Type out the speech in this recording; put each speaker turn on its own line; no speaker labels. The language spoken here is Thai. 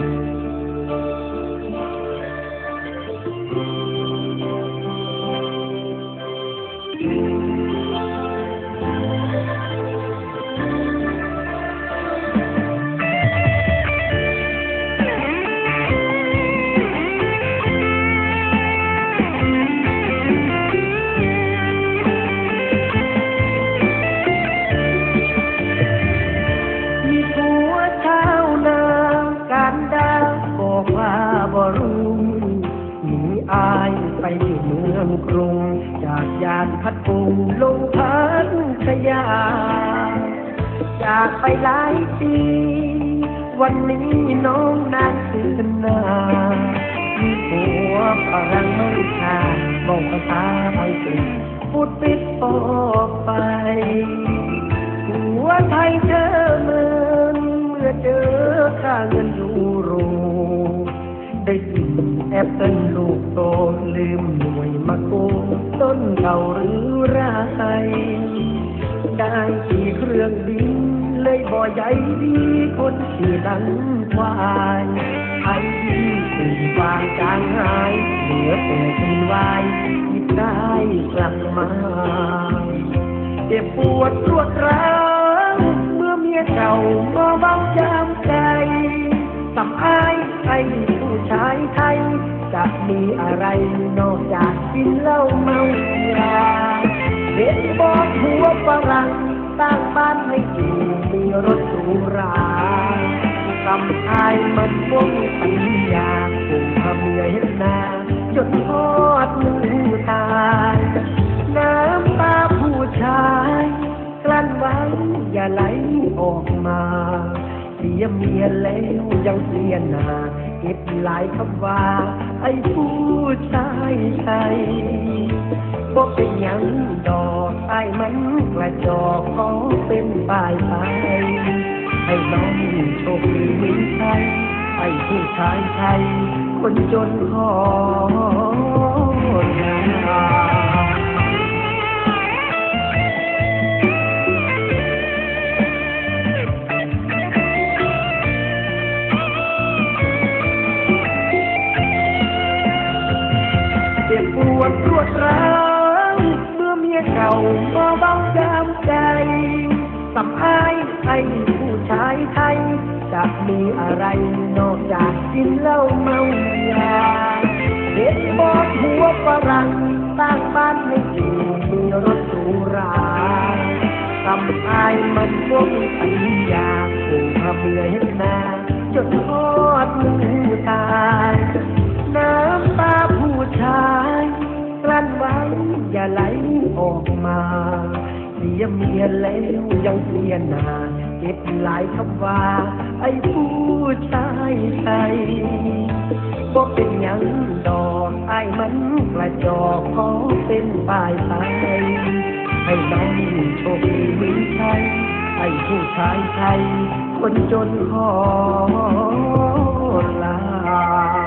มี กรุง จากยานพัดปุงลงพัทยา จากไปหลายปี วันนี้น้องนางคืนนามีผัวฝรั่งเมืองชาบอกภาษาอังกฤษพูดปิดออกไปหัวไทยเธอเมือนเมื่อเจอค่าเงินยูโรได้กิน แอปเปิลลูกโตลืมหน่วยมะโกต้นเก่าหรือไรได้ขี่เครื่องบินเลยบ่ใหญ่ดีคนที่ดังควายไอ้ที่ตื่นวางจางหายเหลือแต่กินวายคิดได้กลับมาเจ็บปวดรวดร้าวเมื่อเมียเก่ามาเบา มีอะไรนอกจากกินเหล้าเมายาเด็กบอกหัวฝรั่งตั้งบ้านให้อยู่มีรถหรูราสำอายมันพวงปัญญาผู้ทำเมียเห็นหน้าจนทอดมือตายน้ำตาผู้ชายกลั้นไว้อย่าไหลออกมาเสียเมียแล้วยังเสียหนา เก็บหลายคำว่า ไอ้ผู้ชายไทยบอกเป็นหยังดอกไอ้มันกระจอกขอเป็นปลายไปให้น้องโชคดีวินชัยไอ้ผู้ชายไทย คนจนขอ วดรวดร้าวเมื่อเมียเก่ามาเบาจามใจสำอายให้ผู้ชายไทย จะมีอะไรนอกจากกินเหล้าเมายาเด็กบอกหัวฝรั่งสร้างบ้านให้อยู่มีรถหรูราทำอายมันพวกปัญญาผู้พาเมียเห็นหน้าจนทอดมือตายน้ำตา อย่าไหลออกมาเสียเมียแล้วยังเสียหนาเก็บหลายคำว่า ไอ้ผู้ชายไทยบอกเป็นยังดอกไอ้มันกระจอกขอเป็นปลายไปให้น้องโชคดีมีชัยไอ้ผู้ชายไทยคนจนขอลา